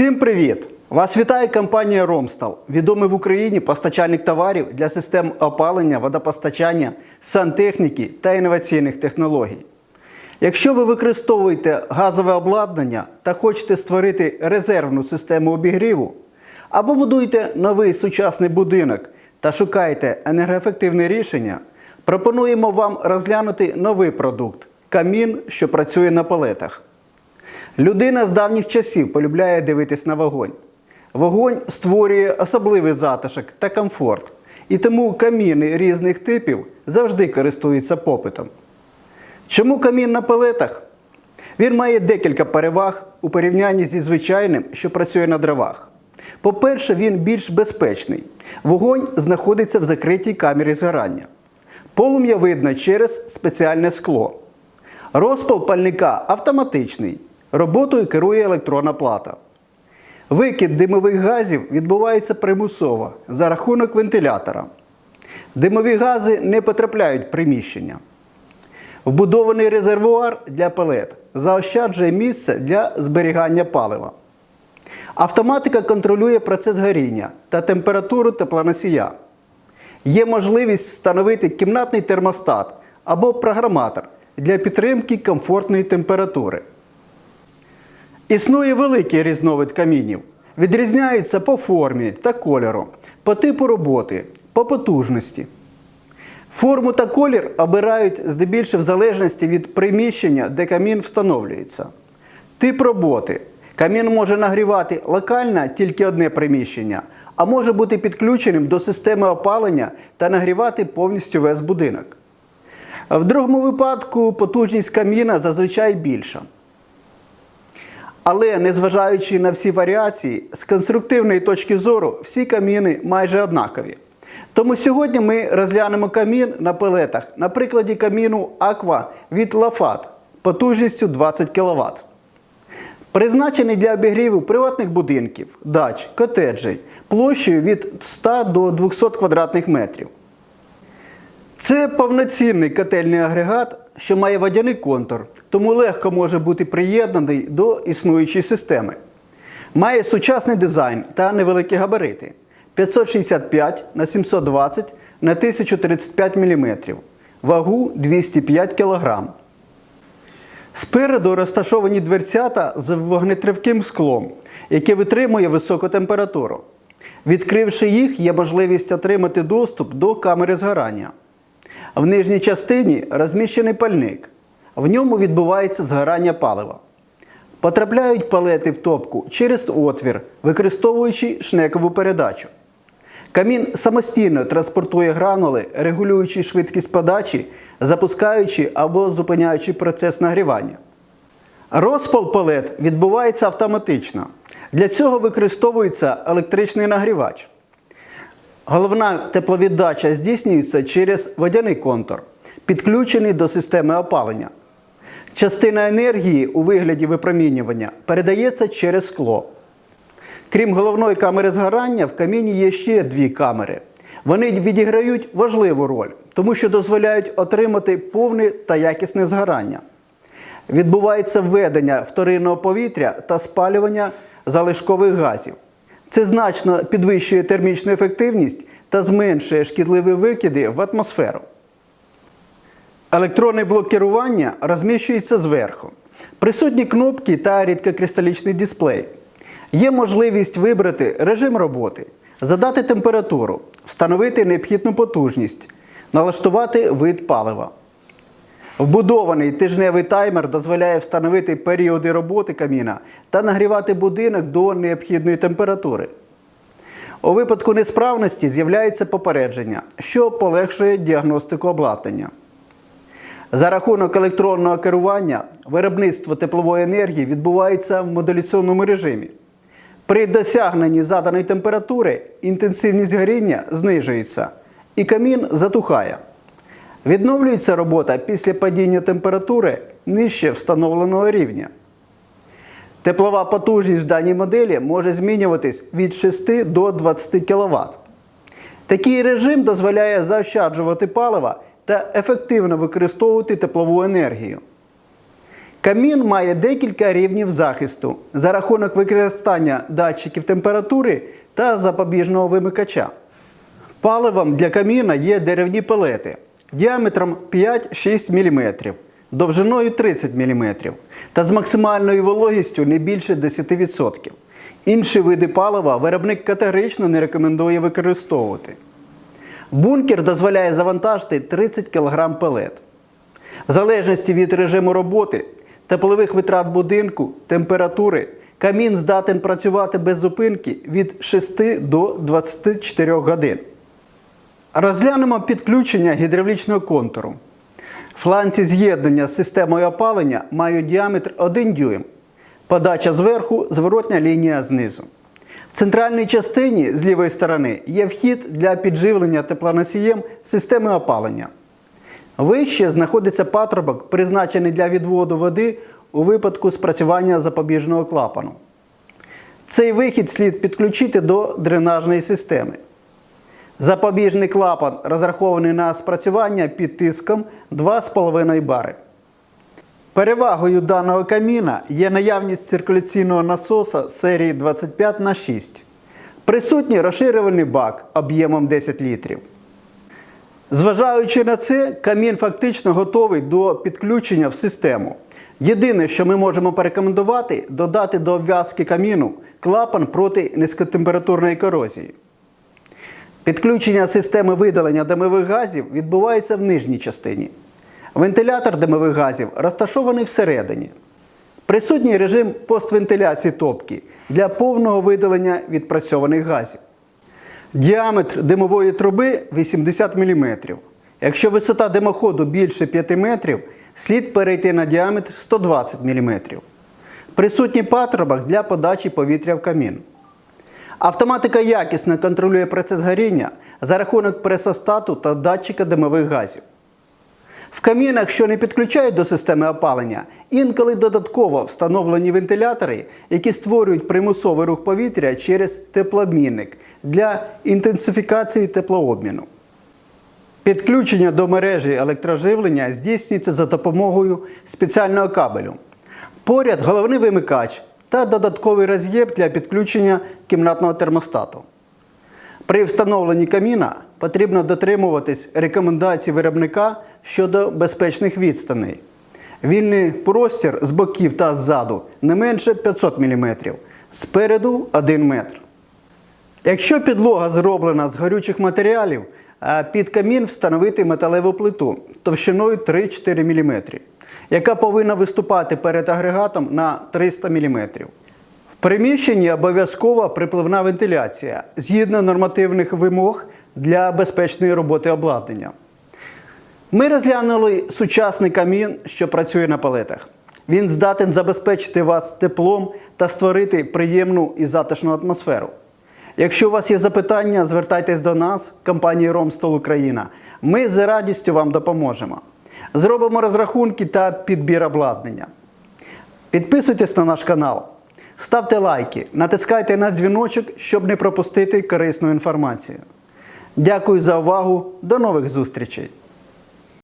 Всім привіт! Вас вітає компанія Ромстал, відомий в Україні постачальник товарів для систем опалення, водопостачання, сантехніки та інноваційних технологій. Якщо ви використовуєте газове обладнання та хочете створити резервну систему обігріву, або будуєте новий сучасний будинок та шукаєте енергоефективне рішення, пропонуємо вам розглянути новий продукт камін, що працює на палетах. Людина з давніх часів полюбляє дивитись на вогонь. Вогонь створює особливий затишок та комфорт, і тому каміни різних типів завжди користуються попитом. Чому камін на пелетах? Він має декілька переваг у порівнянні зі звичайним, що працює на дровах. По-перше, він більш безпечний. Вогонь знаходиться в закритій камері згорання. Полум'я видно через спеціальне скло. Розпал пальника автоматичний. Роботою керує електронна плата. Викид димових газів відбувається примусово за рахунок вентилятора. Димові гази не потрапляють в приміщення. Вбудований резервуар для пелет заощаджує місце для зберігання палива. Автоматика контролює процес горіння та температуру теплоносія. Є можливість встановити кімнатний термостат або програматор для підтримки комфортної температури. Існує великий різновид камінів. Відрізняються по формі та кольору, по типу роботи, по потужності. Форму та колір обирають здебільшого в залежності від приміщення, де камін встановлюється. Тип роботи. Камін може нагрівати локально тільки одне приміщення, а може бути підключеним до системи опалення та нагрівати повністю весь будинок. В другому випадку потужність каміна зазвичай більша. Але незважаючи на всі варіації, з конструктивної точки зору всі каміни майже однакові. Тому сьогодні ми розглянемо камін на пелетах на прикладі каміну Aqua від Lafat потужністю 20 кВт. Призначений для обігріву приватних будинків, дач, котеджей площею від 100 до 200 квадратних метрів. Це повноцінний котельний агрегат, що має водяний контур, тому легко може бути приєднаний до існуючої системи. Має сучасний дизайн та невеликі габарити 565 на 720 на 1035 мм, вагу 205 кг. Спереду розташовані дверцята з вогнетривким склом, яке витримує високу температуру. Відкривши їх, є можливість отримати доступ до камери згорання. В нижній частині розміщений пальник. В ньому відбувається згорання палива. Потрапляють палети в топку через отвір, використовуючи шнекову передачу. Камін самостійно транспортує гранули, регулюючи швидкість подачі, запускаючи або зупиняючи процес нагрівання. Розпал палет відбувається автоматично. Для цього використовується електричний нагрівач. Головна тепловіддача здійснюється через водяний контур, підключений до системи опалення. Частина енергії у вигляді випромінювання передається через скло. Крім головної камери згорання, в каміні є ще дві камери. Вони відіграють важливу роль, тому що дозволяють отримати повне та якісне згорання. Відбувається введення вторинного повітря та спалювання залишкових газів. Це значно підвищує термічну ефективність та зменшує шкідливі викиди в атмосферу. Електронний блок керування розміщується зверху. Присутні кнопки та рідкокристалічний дисплей. Є можливість вибрати режим роботи, задати температуру, встановити необхідну потужність, налаштувати вид палива. Вбудований тижневий таймер дозволяє встановити періоди роботи каміна та нагрівати будинок до необхідної температури. У випадку несправності з'являється попередження, що полегшує діагностику обладнання. За рахунок електронного керування виробництво теплової енергії відбувається в модуляційному режимі. При досягненні заданої температури інтенсивність горіння знижується і камін затухає. Відновлюється робота після падіння температури нижче встановленого рівня. Теплова потужність в даній моделі може змінюватись від 6 до 20 кВт. Такий режим дозволяє заощаджувати паливо та ефективно використовувати теплову енергію. Камін має декілька рівнів захисту за рахунок використання датчиків температури та запобіжного вимикача. Паливом для каміна є деревні пелети діаметром 5-6 мм, довжиною 30 мм та з максимальною вологістю не більше 10%. Інші види палива виробник категорично не рекомендує використовувати. Бункер дозволяє завантажити 30 кг пелет. В залежності від режиму роботи, теплових витрат будинку, температури, камін здатен працювати без зупинки від 6 до 24 годин. Розглянемо підключення гідравлічного контуру. Фланці з'єднання з системою опалення мають діаметр 1 дюйм. Подача зверху, зворотня лінія знизу. В центральній частині з лівої сторони є вхід для підживлення теплоносієм системи опалення. Вище знаходиться патрубок, призначений для відводу води у випадку спрацювання запобіжного клапану. Цей вихід слід підключити до дренажної системи. Запобіжний клапан розрахований на спрацювання під тиском 2,5 бари. Перевагою даного каміна є наявність циркуляційного насоса серії 25 на 6 Присутній розширювальний бак об'ємом 10 літрів. Зважаючи на це, камін фактично готовий до підключення в систему. Єдине, що ми можемо порекомендувати, додати до обв'язки каміну клапан проти низькотемпературної корозії. Підключення системи видалення димових газів відбувається в нижній частині. Вентилятор димових газів розташований всередині. Присутній режим поствентиляції топки для повного видалення відпрацьованих газів. Діаметр димової труби 80 мм. Якщо висота димоходу більше 5 метрів, слід перейти на діаметр 120 мм. Присутній патрубок для подачі повітря в камін. Автоматика якісно контролює процес горіння за рахунок пресостату та датчика димових газів. В камінах, що не підключають до системи опалення, інколи додатково встановлені вентилятори, які створюють примусовий рух повітря через теплообмінник для інтенсифікації теплообміну. Підключення до мережі електроживлення здійснюється за допомогою спеціального кабелю. Поряд головний вимикач та додатковий роз'єм для підключення кімнатного термостату. При встановленні каміна потрібно дотримуватись рекомендацій виробника щодо безпечних відстаней. Вільний простір з боків та ззаду не менше 500 мм, спереду 1 метр. Якщо підлога зроблена з горючих матеріалів, під камін встановити металеву плиту товщиною 3-4 мм, яка повинна виступати перед агрегатом на 300 мм. Приміщенні обов'язкова припливна вентиляція згідно нормативних вимог для безпечної роботи обладнання. Ми розглянули сучасний камін, що працює на палетах. Він здатен забезпечити вас теплом та створити приємну і затишну атмосферу. Якщо у вас є запитання, звертайтесь до нас, компанії Ромстол Україна. Ми з радістю вам допоможемо. Зробимо розрахунки та підбір обладнання. Підписуйтесь на наш канал, ставте лайки, натискайте на дзвіночок, щоб не пропустити корисну інформацію. Дякую за увагу. До нових зустрічей!